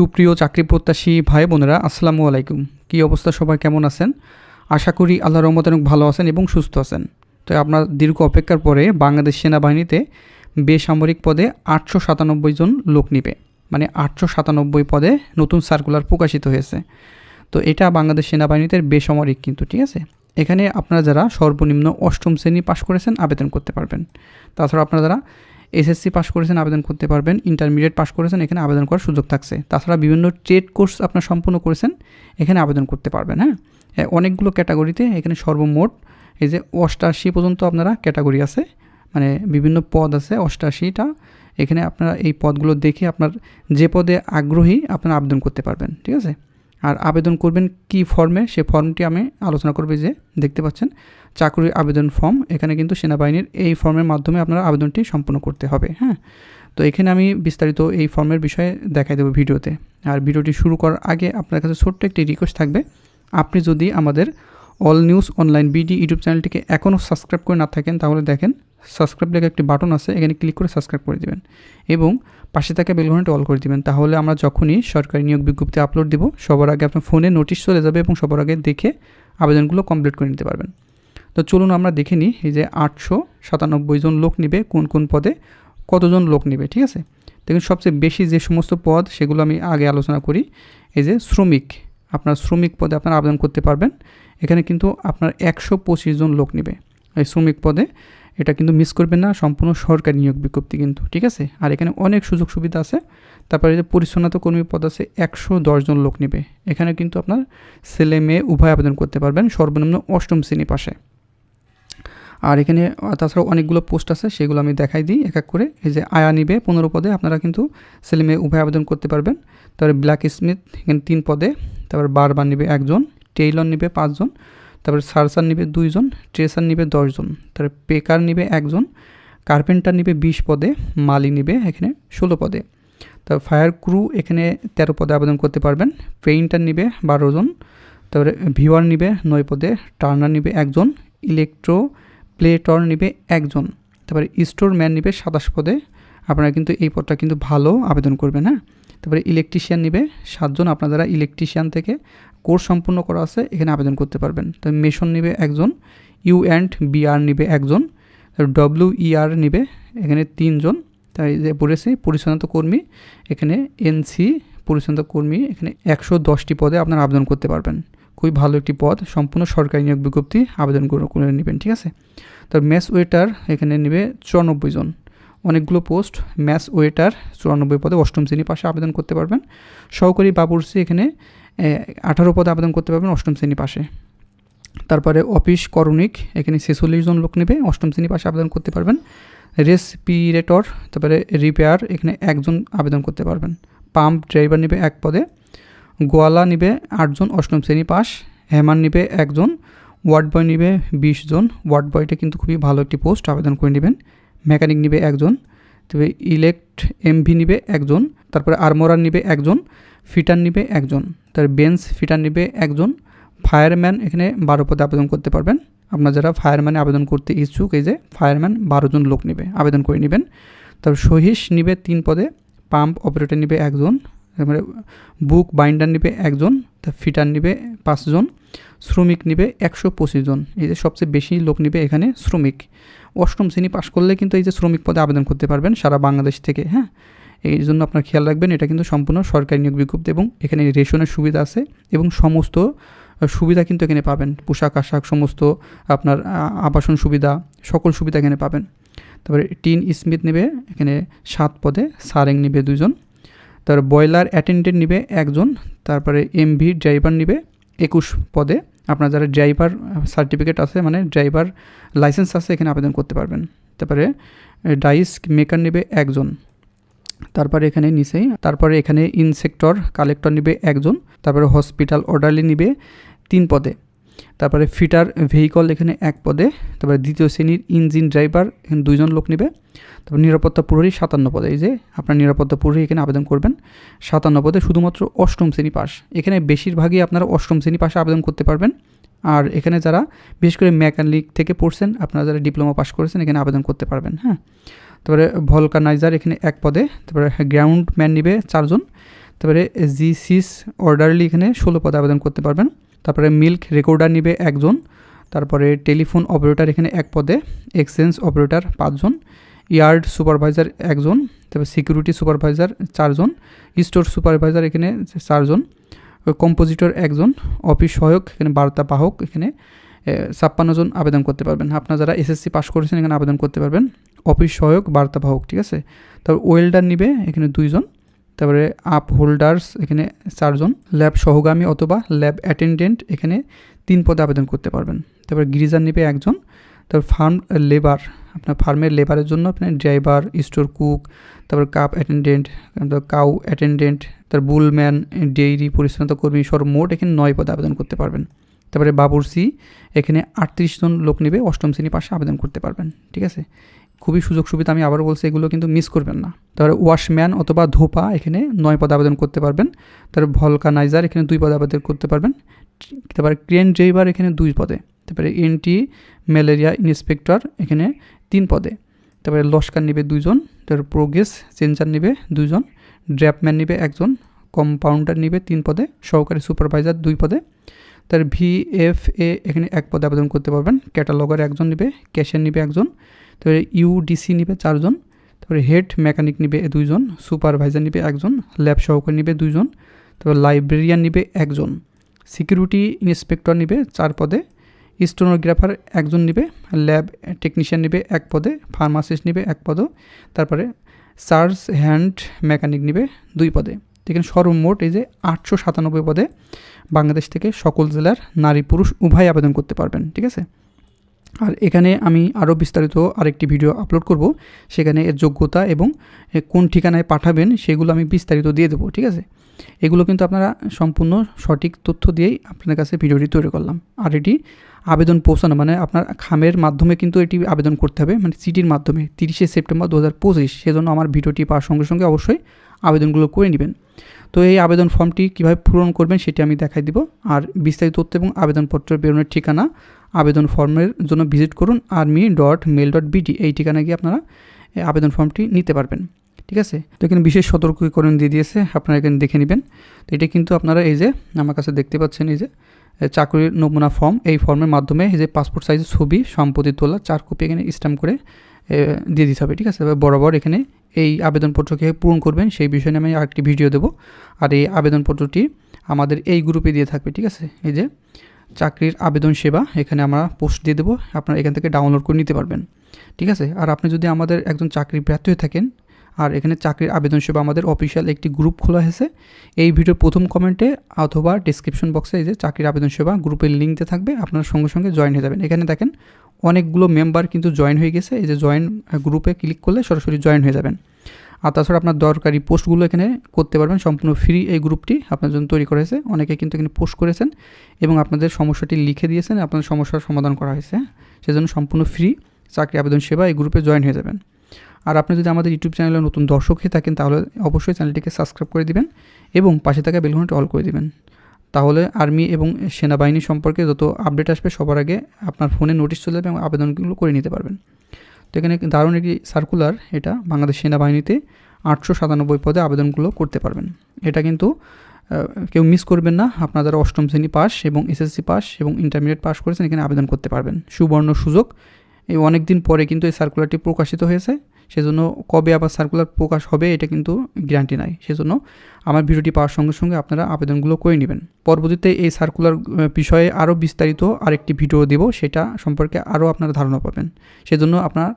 সুপ্রিয় চাকরি প্রত্যাশী ভাই বোনেরা, আসসালামু আলাইকুম। কী অবস্থা? সবাই কেমন আছেন? আশা করি আল্লাহ রহমত ভালো আছেন এবং সুস্থ আছেন। তো আপনার দীর্ঘ অপেক্ষার পরে বাংলাদেশ সেনাবাহিনীতে বেসামরিক পদে আটশো সাতানব্বই জন লোক নিবে। মানে আটশো সাতানব্বই পদে নতুন সার্কুলার প্রকাশিত হয়েছে। তো এটা বাংলাদেশ সেনাবাহিনীতে বেসামরিক কিন্তু, ঠিক আছে? এখানে আপনারা যারা সর্বনিম্ন অষ্টম শ্রেণি পাশ করেছেন, আবেদন করতে পারবেন। তাছাড়া আপনারা যারা এসএসসি পাস করেছেন, আবেদন করতে পারবেন। ইন্টারমিডিয়েট পাস করেছেন, এখানে আবেদন করার সুযোগ থাকছে। তাছাড়া বিভিন্ন ট্রেড কোর্স আপনার সম্পূর্ণ করেছেন, এখানে আবেদন করতে পারবেন হ্যাঁ? অনেকগুলো ক্যাটাগরিতে এখানে সর্বমোট এই যে অষ্টাশি পর্যন্ত আপনারা ক্যাটাগরি আছে মানে বিভিন্ন পদ আছে, অষ্টাশিটা। এখানে আপনারা এই পদগুলো দেখে আপনার যে পদে আগ্রহী, আপনারা আবেদন করতে পারবেন, ঠিক আছে? আর আবেদন করবেন কি ফর্মে, সে ফর্মটি আমি আলোচনা করবে যে, দেখতে পাচ্ছেন চাকরির আবেদন ফর্ম, এখানে কিন্তু সেনাবাহিনীর এই ফর্মের মাধ্যমে আপনারা আবেদনটি সম্পূর্ণ করতে হবে হ্যাঁ? তো এখানে আমি বিস্তারিত এই ফর্মের বিষয়ে দেখাই দেবো ভিডিওতে। আর ভিডিওটি শুরু করার আগে আপনার কাছে ছোট্ট একটি রিকোয়েস্ট থাকবে, আপনি যদি আমাদের all news online BD YouTube চ্যানেলটিকে এখনও সাবস্ক্রাইব করে না থাকেন, তাহলে দেখেন সাবস্ক্রাইব লেগে একটি বাটন আছে, এখানে ক্লিক করে সাবস্ক্রাইব করে দিবেন। এবং পাশে থাকা বেলঘন্টা অল করে দিবেন। তাহলে আমরা যখনই সরকারি নিয়োগ বিজ্ঞপ্তি আপলোড দিব, সবার আগে আপনার ফোনে নোটিশ চলে যাবে এবং সবার আগে দেখে আবেদনগুলো কমপ্লিট করে নিতে পারবেন। তো চলুন আমরা দেখে নিই এই যে আটশো সাতানব্বই জন লোক নেবে, কোন কোন পদে কতজন লোক নেবে, ঠিক আছে? দেখুন, সবচেয়ে বেশি যে সমস্ত পদ, সেগুলো আমি আগে আলোচনা করি। এই যে শ্রমিক, আপনার শ্রমিক পদে আপনারা আবেদন করতে পারবেন। এখানে কিন্তু আপনার একশো পঁচিশ জন লোক নেবে। এই শ্রমিক পদে এটা কিন্তু মিস করবেন না, সম্পূর্ণ সরকারি নিয়োগ বিজ্ঞপ্তি কিন্তু, ঠিক আছে? আর এখানে অনেক সুযোগ সুবিধা আছে। তারপরে যে পরিচ্ছন্নতা কর্মী পদ আছে, একশো দশজন লোক নেবে। এখানে কিন্তু আপনার ছেলে মেয়ে উভয় আবেদন করতে পারবেন, সর্বনিম্ন অষ্টম শ্রেণি পাশে। আর এখানে তাছাড়াও অনেকগুলো পোস্ট আছে, সেগুলো আমি দেখাই দিই, এক এক করে। এই যে আয়া নিবে পনেরো পদে, আপনারা কিন্তু ছেলে মেয়ে উভয় আবেদন করতে পারবেন। তারপরে ব্ল্যাক স্মিথ এখানে তিন পদে। তারপর বারবার নিবে একজন, টেইলর নিবে পাঁচজন। তারপরে সার্সার নিবে দুইজন, ট্রেসার নিবে দশজন, তারপরে পেকার নিবে একজন, কার্পেন্টার নিবে বিশ পদে, মালি নিবে এখানে ষোলো পদে। তারপর ফায়ার ক্রু এখানে তেরো পদে আবেদন করতে পারবেন, পেইন্টার নিবে বারো জন, তারপরে ভিওয়ার নিবে নয় পদে, টার্নার নিবে একজন, ইলেকট্রো প্লেটর নিবে একজন, তারপরে স্টোর ম্যান নিবে সাতাশ পদে। আপনারা কিন্তু এই পদটা কিন্তু ভালো আবেদন করবেন হ্যাঁ? তারপরে ইলেকট্রিশিয়ান নিবে, সাতজন আপনারা ইলেকট্রিশিয়ান থেকে কোর্স সম্পূর্ণ করা আছে, এখানে আবেদন করতে পারবেন। তবে মেশন নিবে একজন ইউ অ্যান্ড বিআর নিবে একজন ডব্লিউ ইআর নিবে, এখানে তিনজন, তাই যে পড়েছে পরিচ্ছন্নতা কর্মী, এখানে এনসি পরিচ্ছন্নতা কর্মী, এখানে একশো দশটি পদে আপনারা আবেদন করতে পারবেন। খুবই ভালো একটি পদ, সম্পূর্ণ সরকারি নিয়োগ বিজ্ঞপ্তি আবেদন করে নেবেন, ঠিক আছে? তার ম্যাস ওয়েটার এখানে নেবে চুরানব্বই জন। অনেকগুলো পোস্ট, ম্যাস ওয়েটার, চুরানব্বই পদে অষ্টম শ্রেণি পাশে আবেদন করতে পারবেন। সহকারী বাবুর্সি এখানে আঠারো পদে আবেদন করতে পারবেন অষ্টম শ্রেণি পাশে। তারপরে অফিস করণিক, এখানে ছেচল্লিশ জন লোক নেবে, অষ্টম শ্রেণি পাশে আবেদন করতে পারবেন। রেসপিরেটর, তারপরে রিপেয়ার, এখানে একজন আবেদন করতে পারবেন। পাম্প ড্রাইভার নেবে এক পদে, গোয়ালা নিবে আটজন, অষ্টম শ্রেণি পাস হেমান নিবে একজন, ওয়ার্ড বয় নিবে বিশ জন। ওয়ার্ড বয়টা কিন্তু খুবই ভালো একটি পোস্ট, আবেদন করে নেবেন। মেকানিক নিবে একজন, তবে ইলেক্ট এমভি নিবে একজন, তারপরে আর্মোরার নিবে একজন, ফিটার নিবে একজন, তার বেঞ্চ ফিটার নিবে একজন, ফায়ারম্যান এখানে বারো পদে আবেদন করতে পারবেন। আপনার যারা ফায়ারম্যানে আবেদন করতে ইচ্ছুক, এই যে ফায়ারম্যান বারো জন লোক নেবে, আবেদন করে নেবেন। তারপর সহিস নিবে তিন পদে, পাম্প অপারেটর নিবে একজন, তারপরে বুক বাইন্ডার নিবে একজন তা ফিটার নিবে পাঁচজন, শ্রমিক নিবে একশো পঁচিশ জন, এই যে সবচেয়ে বেশি লোক নিবে এখানে শ্রমিক। অষ্টম শ্রেণি পাশ করলে কিন্তু এই যে শ্রমিক পদে আবেদন করতে পারবেন সারা বাংলাদেশ থেকে হ্যাঁ? এই জন্য আপনার খেয়াল রাখবেন, এটা কিন্তু সম্পূর্ণ সরকারি নিয়োগ বিজ্ঞপ্তি এবং এখানে রেশনের সুবিধা আছে এবং সমস্ত সুবিধা কিন্তু এখানে পাবেন। পোশাক, আশাক সমস্ত আপনার আবাসন সুবিধা, সকল সুবিধা এখানে পাবেন। তারপরে টিন স্মিথ নেবে, এখানে সাত পদে, সারেং নেবে দুজন তারপর বয়লার অ্যাটেন্ডেন্ট নিবে একজন। তারপরে এমভি ড্রাইভার নিবে একুশ পদে। আপনার যারা ড্রাইভার সার্টিফিকেট আছে মানে ড্রাইভার লাইসেন্স আছে, এখানে আবেদন করতে পারবেন। তারপরে ডাইস মেকার নেবে একজন। তারপরে এখানে নিচেই তারপরে এখানে ইনসেক্টর কালেক্টর নেবে একজন। তারপরে হসপিটাল অর্ডারলি নিবে তিন পদে। তারপরে ফিটার ভেহিকল এখানে এক পদে, তারপরে দ্বিতীয় শ্রেণির ইঞ্জিন ড্রাইভার এখানে দুইজন লোক নেবে। তারপর নিরাপত্তা প্রহরী সাতান্ন পদে, এই যে আপনার নিরাপত্তা প্রহরী এখানে আবেদন করবেন। সাতান্ন পদে শুধুমাত্র অষ্টম শ্রেণি পাস। এখানে বেশিরভাগই আপনারা অষ্টম শ্রেণি পাশে আবেদন করতে পারবেন। আর এখানে যারা বিশেষ করে মেকানিক থেকে পড়ছেন, আপনারা যারা ডিপ্লোমা পাস করেছেন, এখানে আবেদন করতে পারবেন হ্যাঁ। তারপরে ভলকানাইজার এখানে এক পদে, তারপরে গ্রাউন্ড ম্যান নিবে চারজন। তারপরে জি সিস অর্ডারলি এখানে ষোলো পদে আবেদন করতে পারবেন। তারপরে মিল্ক রেকর্ডার নিবে একজন, তারপরে টেলিফোন অপারেটর এখানে এক পদে এক্সচেঞ্জ অপারেটর পাঁচজন ইয়ার্ড সুপারভাইজার একজন, তারপরে সিকিউরিটি সুপারভাইজার চারজন স্টোর সুপারভাইজার এখানে চারজন কম্পোজিটর একজন অফিস সহায়ক, এখানে বার্তা বাহক এখানে ছাপ্পান্ন জন আবেদন করতে পারবেন। আপনারা যারা এসএসসি পাস করেছেন এখানে আবেদন করতে পারবেন। অফিস সহায়ক, বার্তা বাহক, ঠিক আছে? তারপর ওয়েল্ডার নিবে এখানে দুইজন। তারপরে আপ হোল্ডার্স এখানে চারজন ল্যাব সহগামী অথবা ল্যাব অ্যাটেন্ডেন্ট এখানে তিন পদে আবেদন করতে পারবেন। তারপর গিরিজার নিবে একজন, তারপর ফার্ম লেবার আপনার ফার্মের লেবারের জন্য আপনার ড্রাইভার স্টোর কুক তারপর কাপ অ্যাটেন্ডেন্ট কাউ অ্যাটেন্ডেন্ট তার বুলম্যান ডেইরি পরিচ্ছন্নতা কর্মী, সর্বমোট এখানে নয় পদে আবেদন করতে পারবেন। তারপরে বাবুরসি এখানে আটত্রিশ জন লোক নেবে অষ্টম শ্রেণি পাশে আবেদন করতে পারবেন, ঠিক আছে? খুবই সুযোগ সুবিধা, আমি আবারও বলছি, এগুলো কিন্তু মিস করবেন না। তারপরে ওয়াশম্যান অথবা ধোপা, এখানে নয় পদে আবেদন করতে পারবেন। তারপরে ভলকানাইজার এখানে দুই পদে আবেদন করতে পারবেন। তারপরে ক্রেন ড্রাইভার এখানে দুই পদে। তারপরে এনটি ম্যালেরিয়া ইন্সপেক্টর এখানে তিন পদে। তারপরে লস্কার নেবে দুইজন, তারপরে প্রোগ্রেস চেঞ্জার নেবে দুইজন ড্র্যাপম্যান নেবে একজন কম্পাউন্ডার নেবে তিন পদে সহকারী সুপারভাইজার দুই পদে। তার ভিএফএ এখানে এক পদে আবেদন করতে পারবেন। ক্যাটালগার একজন নেবে ক্যাশিয়ার নেবে একজন। তারপরে ইউডিসি নেবে চারজন, তারপরে হেড মেকানিক নেবে দুইজন সুপারভাইজার নেবে একজন ল্যাব সহকারী নেবে দুইজন, তারপর লাইব্রেরিয়ান নেবে একজন সিকিউরিটি ইন্সপেক্টর নেবে চার পদে স্টোনোগ্রাফার একজন নেবে ল্যাব টেকনিশিয়ান নেবে এক পদে ফার্মাসিস্ট নেবে এক পদ, তারপরে চার্জ হ্যান্ড মেকানিক নেবে দুই পদে। এখানে সর্বমোট এই যে আটশো সাতানব্বই পদে বাংলাদেশ থেকে সকল জেলার নারী পুরুষ উভয় আবেদন করতে পারবেন, ঠিক আছে? আর এখানে আমি আরও বিস্তারিত আরেকটি ভিডিও আপলোড করব। সেখানে এর যোগ্যতা এবং কোন ঠিকানায় পাঠাবেন সেগুলো আমি বিস্তারিত দিয়ে দেবো, ঠিক আছে? এগুলো কিন্তু আপনারা সম্পূর্ণ সঠিক তথ্য দিয়েই আপনার কাছে ভিডিওটি তৈরি করলাম। আর এটি আবেদন পৌঁছানো মানে আপনার খামের মাধ্যমে কিন্তু এটি আবেদন করতে হবে মানে সিটির মাধ্যমে তিরিশে সেপ্টেম্বর দু হাজার পঁচিশ, সেজন্য আমার ভিডিওটি পাওয়ার সঙ্গে সঙ্গে অবশ্যই আবেদনগুলো করে নেবেন। তো এই আবেদন ফর্মটি কীভাবে পূরণ করবেন সেটি আমি দেখাই দিব, আর বিস্তারিত তথ্য এবং আবেদনপত্রের বেরোনোর ঠিকানা আবেদন ফর্মের জন্য ভিজিট করুন army dot mil dot BD এই ঠিকানায় গিয়ে আপনারা আবেদন ফর্মটি নিতে পারবেন। ঠিক আছে? তো এখানে বিশেষ সতর্কীকরণ দিয়ে দিয়েছে, আপনারা এখানে দেখে নেবেন। তো এটা কিন্তু আপনারা এই যে, আমার কাছে দেখতে পাচ্ছেন এই যে চাকরির নমুনা ফর্ম এই ফর্মের মাধ্যমে যে পাসপোর্ট সাইজের ছবি সম্পত্তি তোলা, চার কপি এখানে স্ট্যাম্প করে দিয়ে দিতে হবে, ঠিক আছে? বরাবর এখানে এই আবেদনপত্র কীভাবে পূরণ করবেন, সেই বিষয়ে আমি আরেকটি ভিডিও দেবো। আর এই আবেদনপত্রটি আমাদের এই গ্রুপে দিয়ে থাকবে, ঠিক আছে? এই যে চাকরির আবেদন সেবা, এখানে আমরা পোস্ট দিয়ে দেবো, আপনারা এখান থেকে ডাউনলোড করে নিতে পারবেন, ঠিক আছে? আর আপনি যদি আমাদের একজন চাকরি প্রার্থী হয়ে থাকেন আর এখানে চাকরির আবেদন সেবা আমাদের অফিসিয়াল একটি গ্রুপ খোলা হয়েছে। এই ভিডিওর প্রথম কমেন্টে অথবা ডিসক্রিপশন বক্সে এই যে চাকরির আবেদন সেবা গ্রুপের লিঙ্কতে থাকবে, আপনার সঙ্গে সঙ্গে জয়েন হয়ে যাবেন। এখানে দেখেন, অনেকগুলো মেম্বার কিন্তু জয়েন হয়ে গেছে। এই যে জয়েন গ্রুপে ক্লিক করলে সরাসরি জয়েন হয়ে যাবেন। আর তাছাড়া আপনার দরকারি পোস্টগুলো এখানে করতে পারবেন, সম্পূর্ণ ফ্রি এই গ্রুপটি আপনার জন্য তৈরি করেছে অনেকে কিন্তু এখানে পোস্ট করেছেন এবং আপনাদের সমস্যাটি লিখে দিয়েছেন, আপনাদের সমস্যার সমাধান করা হয়েছে। সেজন্য সম্পূর্ণ ফ্রি চাকরি আবেদন সেবা এই গ্রুপে জয়েন হয়ে যাবেন। আর আপনি যদি আমাদের ইউটিউব চ্যানেলে নতুন দর্শক হয়ে থাকেন, তাহলে অবশ্যই চ্যানেলটিকে সাবস্ক্রাইব করে দিবেন এবং পাশে থাকা বেলঘন্টি অল করে দিবেন। তাহলে আর্মি এবং সেনাবাহিনী সম্পর্কে যত আপডেট আসবে, সবার আগে আপনার ফোনে নোটিশ চলে যাবে এবং আবেদনগুলো করে নিতে পারবেন। তো এখানে দারুণ একটি সার্কুলার এটা বাংলাদেশ সেনাবাহিনীতে আটশো সাতানব্বই পদে আবেদনগুলো করতে পারবেন। এটা কিন্তু কেউ মিস করবেন না। আপনারা অষ্টম শ্রেণি পাস এবং এসএসসি পাস এবং ইন্টারমিডিয়েট পাস করেছেন, এখানে আবেদন করতে পারবেন। সুবর্ণ সুযোগ। এই অনেক দিন পরে কিন্তু এই সার্কুলারটি প্রকাশিত হয়েছে। সেজন্য কবে আবার সার্কুলার প্রকাশ হবে এটা কিন্তু গ্যারান্টি নাই। সেজন্য আমার ভিডিওটি পাওয়ার সঙ্গে সঙ্গে আপনারা আবেদনগুলো করে নেবেন। পরবর্তীতে এই সার্কুলার বিষয়ে আরও বিস্তারিত আরেকটি ভিডিও দেব, সেটা সম্পর্কে আরও আপনারা ধারণা পাবেন। সেজন্য আপনার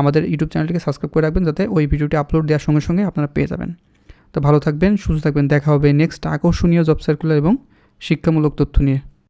আমাদের ইউটিউব চ্যানেলটিকে সাবস্ক্রাইব করে রাখবেন, যাতে ওই ভিডিওটি আপলোড দেওয়ার সঙ্গে সঙ্গে আপনারা পেয়ে যাবেন। তো ভালো থাকবেন, সুস্থ থাকবেন, দেখা হবে নেক্সট আকর্ষণীয় জব সার্কুলার এবং শিক্ষামূলক তথ্য নিয়ে।